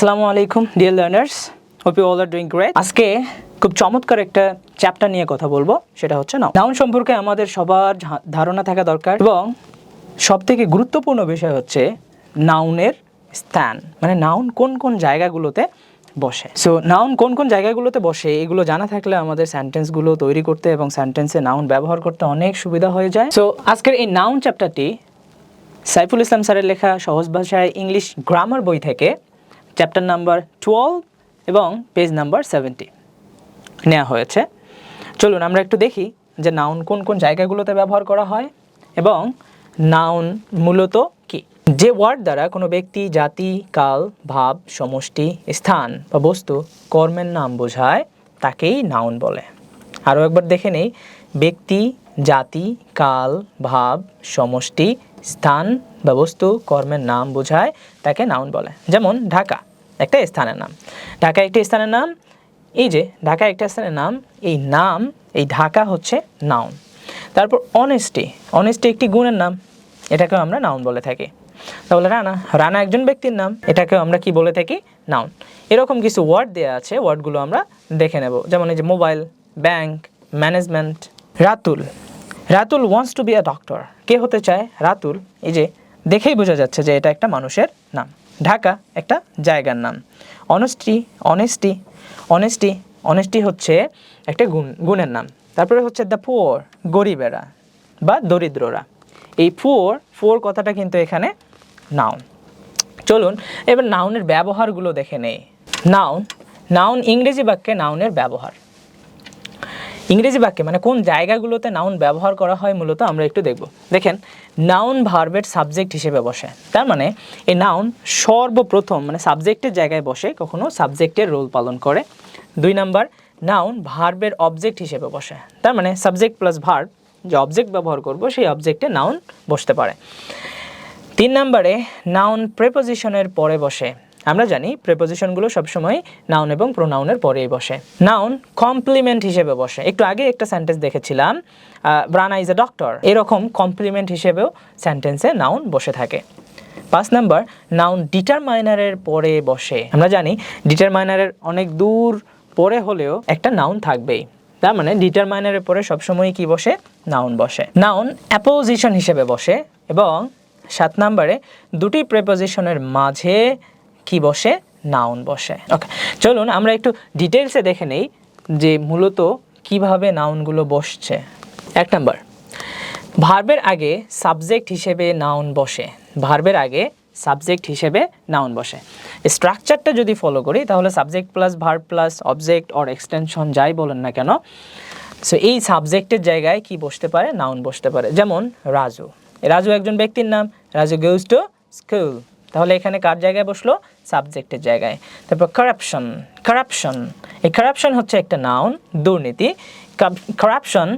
আসসালামু আলাইকুম dear learners hope you all are doing great আজকে খুব চমৎকার একটা চ্যাপ্টার নিয়ে কথা বলব, সেটা হচ্ছে নাউন নাউন সম্পর্কে আমাদের সবার ধারণা থাকা দরকার এবং সব থেকে গুরুত্বপূর্ণ বিষয় হচ্ছে নাউনের স্থান মানে নাউন কোন কোন জায়গাগুলোতে বসে। সো নাউন কোন কোন জায়গাগুলোতে বসে, এগুলো জানা থাকলে আমাদের সেন্টেন্সগুলো তৈরি করতে এবং সেন্টেন্সে নাউন ব্যবহার করতে অনেক সুবিধা হয়ে যায়। সো আজকের এই নাউন চ্যাপ্টারটি সাইফুল ইসলাম স্যারের লেখা সহজ ভাষায় ইংলিশ গ্রামার বই থেকে চ্যাপ্টার নাম্বার টুয়েলভ এবং পেজ নাম্বার সেভেন্টি নেওয়া হয়েছে। চলুন আমরা একটু দেখি যে নাউন কোন কোন জায়গাগুলোতে ব্যবহার করা হয় এবং নাউন মূলত কি? যে ওয়ার্ড দ্বারা কোনো ব্যক্তি, জাতি, কাল, ভাব, সমষ্টি, স্থান বা বস্তু কর্মের নাম বোঝায়, তাকেই নাউন বলে। আরও একবার দেখে নেই, ব্যক্তি, জাতি, কাল, ভাব, সমষ্টি, স্থান বা বস্তু কর্মের নাম বোঝায়, তাকে নাউন বলে। যেমন ঢাকা। একটা স্থানের নাম। ঢাকা একটি স্থানের নাম, এই যে ঢাকা একটা স্থানের নাম, এই নাম, এই ঢাকা হচ্ছে নাউন তারপর অনেস্টি অনেস্টি একটি গুণের নাম, এটাকেও আমরা নাউন বলে থাকি। তাহলে রানা রানা একজন ব্যক্তির নাম, এটাকেও আমরা কি বলে থাকি? নাউন এরকম কিছু ওয়ার্ড দেওয়া আছে ওয়ার্ডগুলো আমরা দেখে নেব। যেমন এই যে mobile bank management Ratul Ratul wants to be a doctor কে হতে চায়? রাতুল। এই যে দেখেই বোঝা যাচ্ছে যে এটা একটা মানুষের নাম। ঢাকা একটা জায়গার নাম। অনেস্টি অনেস্টি অনেস্টি অনেস্টি হচ্ছে একটা গুণ, গুণের নাম। তারপরে হচ্ছে দ্য পুয়ার গরিবেরা বা দরিদ্ররা। এই পুয়ার পুয়ার কথাটা কিন্তু এখানে নাউন চলুন, এবার নাউনের ব্যবহারগুলো দেখে নেই। নাউন নাউন ইংরেজি বাক্যে নাউনের ব্যবহার। ইংরেজি বাক্যে মানে কোন জায়গাগুলোতে নাউন ব্যবহার করা হয় মূলত আমরা একটু দেখব। দেখেন নাউন ভার্বের সাবজেক্ট হিসেবে বসে। তার মানে এই নাউন সর্বপ্রথম মানে সাবজেক্টের জায়গায় বসে, কখনো সাবজেক্টের রোল পালন করে। দুই নাম্বার নাউন ভার্বের অবজেক্ট হিসেবে বসে। তার মানে সাবজেক্ট প্লাস ভার্ব যে অবজেক্ট ব্যবহার করব, সেই অবজেক্টে নাউন বসতে পারে। তিন নম্বরে নাউন প্রেপোজিশনের পরে বসে। আমরা জানি প্রেপোজিশনগুলো সবসময় নাউন এবং প্রোনাউনের পরেই বসে। নাউন কমপ্লিমেন্ট হিসেবে বসে। একটু আগে একটা সেন্টেন্স দেখেছিলাম ব্রানা ইজ এ ডক্টর এরকম কমপ্লিমেন্ট হিসেবেও সেন্টেন্সে নাউন বসে থাকে। পাঁচ নাম্বার নাউন ডিটারমাইনারের পরে বসে। আমরা জানি ডিটারমাইনারের অনেক দূর পরে হলেও একটা নাউন থাকবেই। তার মানে ডিটারমাইনারের পরে সবসময় কি বসে? নাউন বসে। নাউন অ্যাপোজিশন হিসেবে বসে এবং সাত নাম্বারে দুটি প্রেপোজিশনের মাঝে কি বসে? নাউন বসে। ওকে চলুন আমরা একটু ডিটেলসে দেখে নেই যে মূলত কীভাবে নাউনগুলো বসছে। এক নম্বর ভার্বের আগে সাবজেক্ট হিসেবে নাউন বসে। ভার্বের আগে সাবজেক্ট হিসেবে নাউন বসে। স্ট্রাকচারটা যদি ফলো করি, তাহলে subject plus verb plus object or extension যাই বলেন না কেন সো এই সাবজেক্টের জায়গায় কি বসতে পারে? নাউন বসতে পারে। যেমন রাজু। রাজু একজন ব্যক্তির নাম। রাজু গোজ টু স্কুল তাহলে এখানে কার জায়গায় বসল? সাবজেক্টের জায়গায়। তারপর কারাপশন কারাপশন এই কারাপশন হচ্ছে একটা নাউন দুর্নীতি। কারাপশন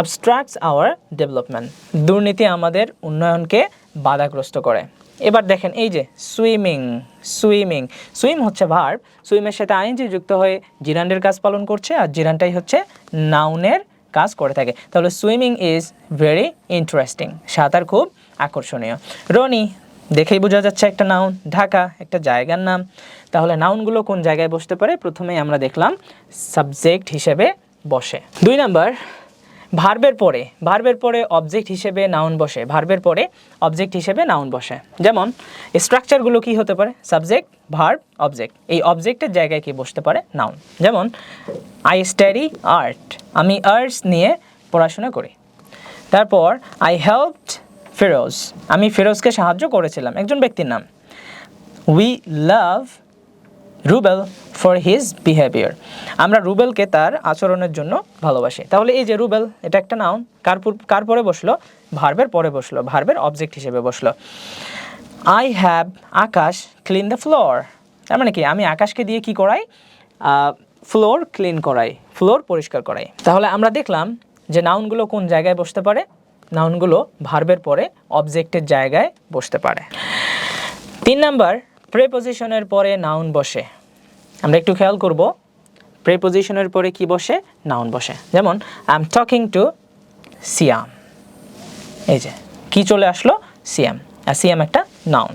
আবস্ট্রাক্টস আওয়ার ডেভেলপমেন্ট দুর্নীতি আমাদের উন্নয়নকে বাধাগ্রস্ত করে। এবার দেখেন এই যে সুইমিং সুইমিং সুইম হচ্ছে ভার্ব সুইমের সাথে আইনজি যুক্ত হয়ে জিরান্ডের কাজ পালন করছে আর জিরানটাই হচ্ছে নাউনের কাজ করে থাকে। তাহলে সুইমিং ইজ ভেরি ইন্টারেস্টিং সাঁতার খুব আকর্ষণীয়। রনি দেখেই বোঝা যাচ্ছে একটা নাউন ঢাকা, একটা জায়গার নাম। তাহলে নাউনগুলো কোন জায়গায় বসতে পারে? প্রথমেই আমরা দেখলাম সাবজেক্ট হিসেবে বসে। দুই নাম্বার ভার্বের পরে ভার্বের পরে অবজেক্ট হিসেবে নাউন বসে ভার্বের পরে অবজেক্ট হিসেবে নাউন বসে। যেমন স্ট্রাকচারগুলো কি হতে পারে? সাবজেক্ট ভার্ব অবজেক্ট এই অবজেক্টের জায়গায় কি বসতে পারে? নাউন যেমন আই স্টাডি আর্ট আমি আর্টস নিয়ে পড়াশোনা করি। তারপর আই হেল্পড ফিরোজ। আমি ফেরোজকে সাহায্য করেছিলাম, একজন ব্যক্তির নাম। We love Rubel for his behaviour আমরা রুবেলকে তার আচরণের জন্য ভালোবাসি। তাহলে এই যে রুবেল, এটা একটা নাউন কার কার পরে বসল? ভার্বের পরে বসল। ভার্বের অবজেক্ট হিসেবে বসল। I have Akash clean the floor তার মানে কি? আমি আকাশকে দিয়ে কি করাই? ফ্লোর ক্লিন করাই। ফ্লোর পরিষ্কার করাই। তাহলে আমরা দেখলাম যে নাউনগুলো কোন জায়গায় বসতে পারে? নাউনগুলো ভার্বের পরে অবজেক্টের জায়গায় বসতে পারে। তিন নাম্বার, প্রেপোজিশনের পরে নাউন বসে। আমরা একটু খেয়াল করব, প্রেপোজিশনের পরে কি বসে? নাউন বসে। যেমন I am talking to Siam এই যে, কি চলে আসলো? সিএম আর সিএম একটা নাউন।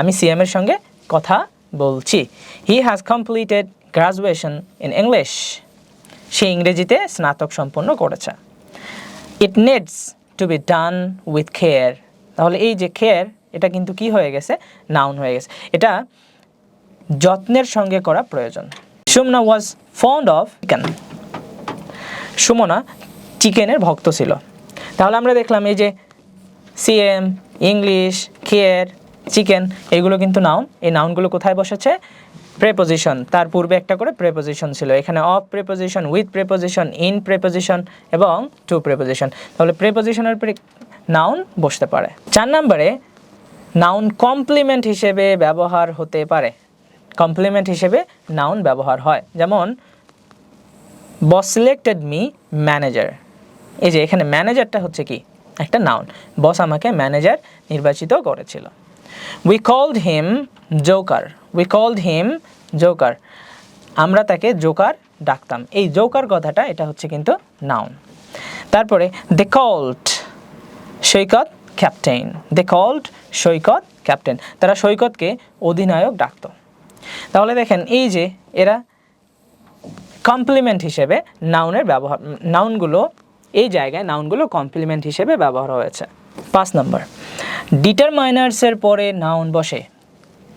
আমি সিএমের সঙ্গে কথা বলছি। He has completed graduation in English সে ইংরেজিতে স্নাতক সম্পন্ন করেছে। It needs to be done with care তাহলে এই যে কেয়ার এটা কিন্তু কি হয়ে গেছে? নাউন হয়ে গেছে। এটা যত্নের সঙ্গে করা প্রয়োজন। Sumana was fond of chicken Sumana চিকেনের ভক্ত ছিল। তাহলে আমরা দেখলাম এই যে সিএম ইংলিশ কেয়ার চিকেন এগুলো কিন্তু নাউন এই নাউনগুলো কোথায় বসেছে? প্রেপোজিশন তার পূর্বে একটা করে প্রেপোজিশন ছিল। এখানে of preposition with preposition in preposition এবং টু প্রেপোজিশন তাহলে প্রেপোজিশনের পরে নাউন বসতে পারে। চার নম্বরে নাউন কমপ্লিমেন্ট হিসেবে ব্যবহার হতে পারে। কমপ্লিমেন্ট হিসেবে নাউন ব্যবহার হয়। যেমন বস সিলেক্টেড মি ম্যানেজার এই যে এখানে ম্যানেজারটা হচ্ছে কি? একটা নাউন বস আমাকে ম্যানেজার নির্বাচিত করেছিল। We called him joker we called him joker আমরা তাকে জোকার ডাকতাম। এই জোকার কথাটা, এটা হচ্ছে কিন্তু নাউন তারপরে they called Saikat captain they called Saikat captain তারা সৈকতকে অধিনায়ক ডাকতো। তাহলে দেখেন, এই যে এরা কমপ্লিমেন্ট হিসেবে নাউনের ব্যবহার নাউনগুলো এই জায়গায় নাউনগুলো কমপ্লিমেন্ট হিসেবে ব্যবহার হয়েছে। পাঁচ নম্বর ডিটারমাইনার্সের পরে নাউন বসে।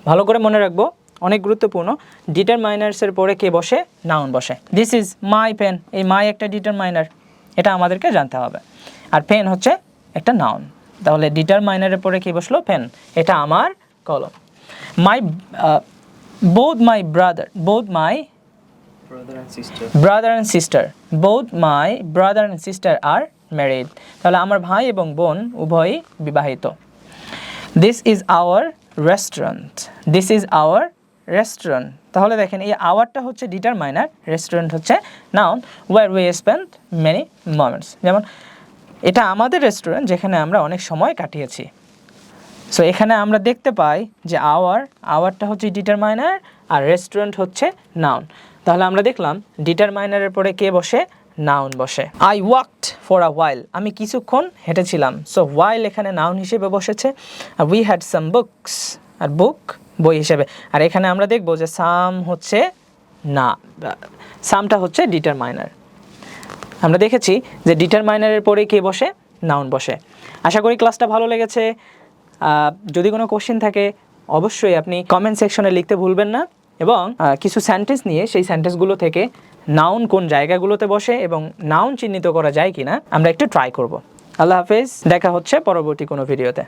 ভালো করে মনে রাখব অনেক গুরুত্বপূর্ণ ডিটার ডিটারমাইনার্সের পরে কে বসে? নাউন বসে। দিস ইজ মাই পেন এই মাই একটা ডিটারমাইনার এটা আমাদেরকে জানতে হবে। আর পেন হচ্ছে একটা নাউন। তাহলে ডিটারমাইনারের পরে কে বসল? পেন এটা আমার কলম। মাই both my brother both my brother and sister both my brother and sister are married তাহলে আমার ভাই এবং বোন উভয়ই বিবাহিত। This is our restaurant this is our restaurant তাহলে দেখেন, এই আওয়ারটা হচ্ছে ডিটারমাইনার রেস্টুরেন্ট হচ্ছে noun where we spend many moments যেমন, এটা আমাদের রেস্টুরেন্ট যেখানে আমরা অনেক সময় কাটিয়েছি। সো এখানে আমরা দেখতে পাই যে আওয়ার আওয়ারটা হচ্ছে ডিটারমাইনার আর রেস্টুরেন্ট হচ্ছে নাউন তাহলে আমরা দেখলাম ডিটারমাইনারের পরে কে বসে? নাউন বসে। I walked for a while আমি কিছুক্ষণ হেঁটেছিলাম। সো ওয়াইল এখানে নাউন হিসেবে বসেছে। আর উই হ্যাড সাম বুকস আর বুক বই হিসেবে। আর এখানে আমরা দেখব যে সাম হচ্ছে না। সামটা হচ্ছে ডিটারমাইনার আমরা দেখেছি যে ডিটারমাইনারের পরে কে বসে? নাউন বসে। আশা করি ক্লাসটা ভালো লেগেছে। যদি কোনো কোশ্চেন থাকে, অবশ্যই আপনি কমেন্ট সেকশনে লিখতে ভুলবেন না। এবং কিছু সেন্টেন্স নিয়ে সেই সেন্টেন্সগুলো থেকে নাউন কোন জায়গাগুলোতে বসে এবং নাউন চিহ্নিত করা যায় কিনা, আমরা একটু ট্রাই করব। আল্লাহ হাফেজ, দেখা হচ্ছে পরবর্তী কোনো ভিডিওতে